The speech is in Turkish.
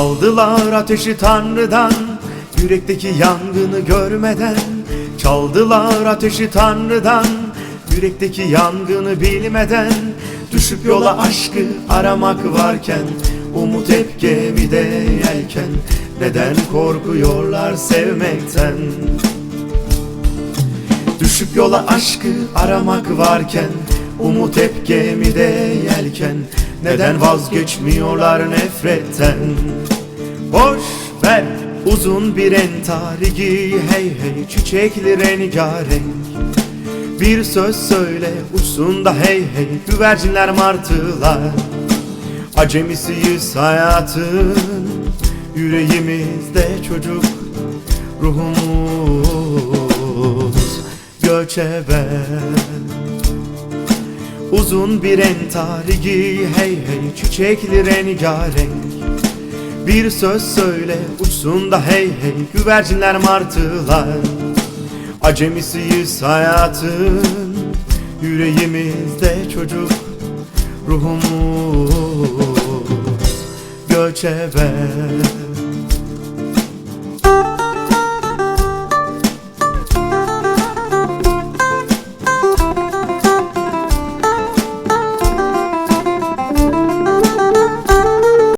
Çaldılar ateşi Tanrı'dan Yürekteki yangını görmeden. Çaldılar ateşi Tanrı'dan Yürekteki yangını bilmeden. Düşüp yola aşkı aramak varken Umut hep gemide yelken. Neden korkuyorlar sevmekten? Düşüp yola aşkı aramak varken Umut hep gemide yelken. Neden vazgeçmiyorlar nefretten? Boş ver uzun bir entarigi Hey hey çiçekli rengarenk. Bir söz söyle uçsun da hey hey Güvercinler martılar. Acemisiyiz hayatın Yüreğimizde çocuk Ruhumuz göçebe Uzun bir entarigi hey hey çiçekli rengarenk. Bir söz söyle uçsun da hey hey güvercinler martılar. Acemisiyiz hayatın yüreğimizde çocuk Ruhumuz. Göçebe